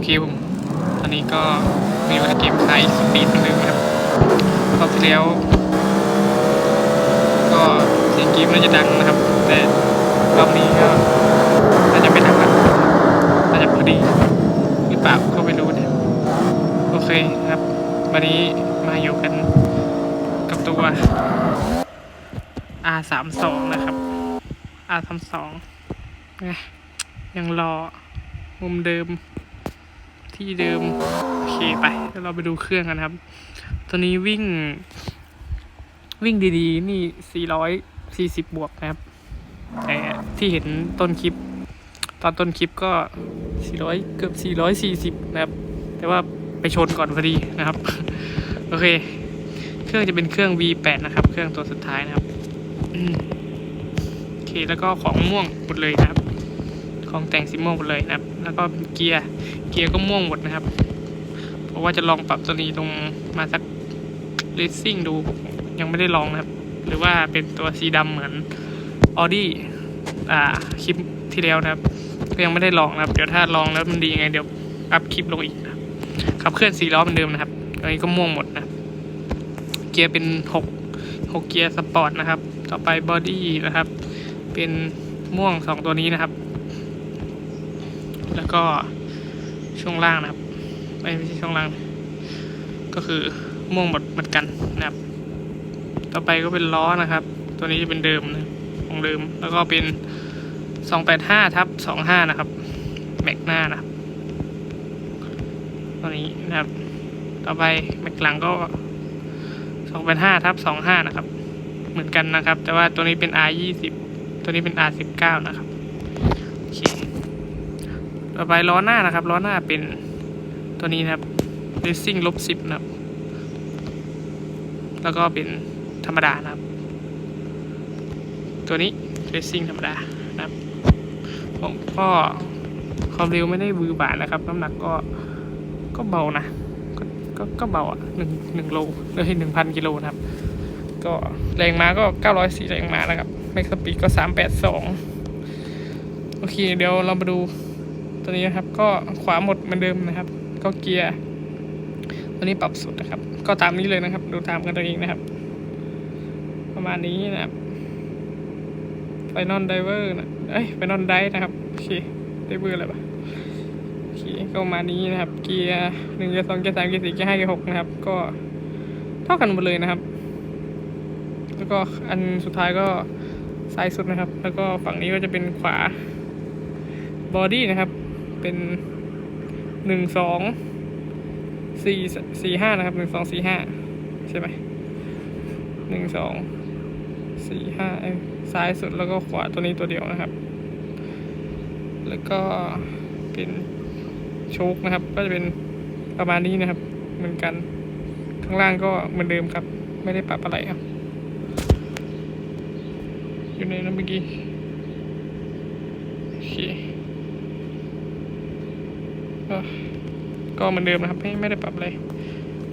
วันนี้ก็มีวันเกมไทยสปีดหนเดิมครับรอบที่แล้ว ก็เสียงกรีมน่าจะดังนะครับ แต่รอบนี้ก็น่าจะไม่ดังละน่าจะพอดีหรือเปล่าก็ไม่รู้นะโอเคครับ วันนี้มาอยู่กันกับตัว R สามสองนะครับ R สามสองไงยังรอมุมเดิม ที่เดิม โอเคไปแล้วเราไปดูเครื่องกันครับ ตัวนี้วิ่ง วิ่งดีๆ นี่ 440 บวกนะครับ แต่ที่เห็นต้นคลิป ตอนต้นคลิปก็ 400 เกือบ 440 นะครับ แต่ว่าไปชนก่อนพอดีนะครับ โอเค เครื่องจะเป็นเครื่อง V8 นะครับ เครื่องตัวสุดท้ายนะครับโอเค แล้วก็ของม่วงหมดเลยนะครับ ของแต่งสีม่วงหมดเลยนะครับ แล้วก็เกียร์เกียร์ก็ม่วงหมดนะครับ เพราะว่าจะลองปรับตัวนี้ลงมาสักเลสซิ่งดูยังไม่ได้ลองนะครับ หรือว่าเป็นตัวสีดำเหมือนออดี้อ่าคลิปที่แล้วนะครับก็ยังไม่ได้ลองนะครับเดี๋ยวถ้าลองแล้วมันดียังไงเดี๋ยวอัพคลิปลงอีกนะขับเคลื่อนสี่ล้อเหมือนเดิมนะครับอันนี้ก็ม่วงหมดนะเกียร์เป็นหกหกเกียร์สปอร์ตนะครับ ต่อไปบอดี้นะครับ เป็นม่วงสองตัวนี้นะครับ แล้วก็ช่วงล่างนะครับ ไม่ไม่ใช่ช่วงล่าง ก็คือม่วงหมดเหมือนกันนะครับ ต่อไปก็เป็นล้อนะครับ ตัวนี้จะเป็นเดิมนะของเดิม แล้วก็เป็นสองแปดห้าทับสองห้านะครับแม็กหน้านะครับตัวนี้นะครับ ต่อไปแม็กหลังก็สองแปดห้าทับสองห้านะครับ เหมือนกันนะครับ แต่ว่าตัวนี้เป็น R ยี่สิบตัวนี้เป็น R สิบเก้านะครับ ต่อไปล้อหน้านะครับล้อหน้าเป็นตัวนี้นะครับ racing ลบสิบนะครับ แล้วก็เป็นธรรมดานะครับ ตัวนี้ racing ธรรมดานะครับ ผมก็ความเร็วไม่ได้บือบาทนะครับ น้ำหนักก็ก็เบานะก็ก็ก็เบาอะหนึ่งหนึ่งโลเลยหนึ่งพันกิโลนะครับ ก็แรงม้าก็เก้าร้อยสี่แรงม้านะครับแม็กสปีดก็สามแปดสองโอเค เดี๋ยวเรามาดู ตัวนี้นะครับ ก็ขวาหมดเหมือนเดิมนะครับ ก็เกียร์ตัวนี้ปรับสุดนะครับ ก็ตามนี้เลยนะครับ ดูตามกันตัวเองนะครับ ประมาณนี้นะครับไฟนอลไดเวอร์นะเอ้ยไฟนอลไดนะครับโอเคไดเวอร์อะไรปะโอเคก็มานี้นะครับ เกียร์หนึ่งเกียร์สองเกียร์สามเกียร์สี่เกียร์ห้าเกียร์หกนะครับ ก็เท่ากันหมดเลยนะครับ แล้วก็อันสุดท้ายก็ซ้ายสุดนะครับ แล้วก็ฝั่งนี้ก็จะเป็นขวาบอดี้นะครับ เป็นหนึ่งสองสี่สี่ห้านะครับหนึ่งสองสี่ห้าใช่ไหมหนึ่งสองสี่ห้าซ้ายสุดแล้วก็ขวาตัวนี้ตัวเดียวนะครับ แล้วก็เป็นโชคนะครับ ก็จะเป็นประมาณนี้นะครับ เหมือนกันข้างล่างก็เหมือนเดิมครับ ไม่ได้ปรับอะไรครับ อยู่ในนั้นเมื่อกี้โอเค เอ่อก็เหมือนเดิมนะครับ ไม่ไม่ได้ปรับอะไร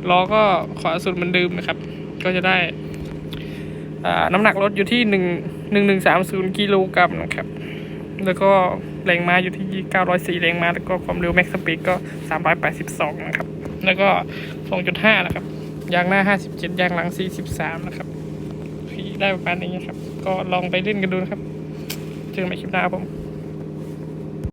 ล้อก็ขวาสุดเหมือนเดิมนะครับ ก็จะได้น้ำหนักรถอยู่ที่หนึ่งหนึ่งหนึ่งสามศูนย์กิโลกรัมนะครับ แล้วก็แรงม้าอยู่ที่เก้าร้อยสี่แรงม้า แล้วก็ความเร็วแม็กซ์สปีดก็สามร้อยแปดสิบสองนะครับ แล้วก็สองจุดห้านะครับ ยางหน้าห้าสิบเจ็ดยางหลังสี่สิบสามนะครับพี่ได้ประมาณนี้ครับ ก็ลองไปเล่นกันดูนะครับ เจอกันใหม่คลิปหน้าผม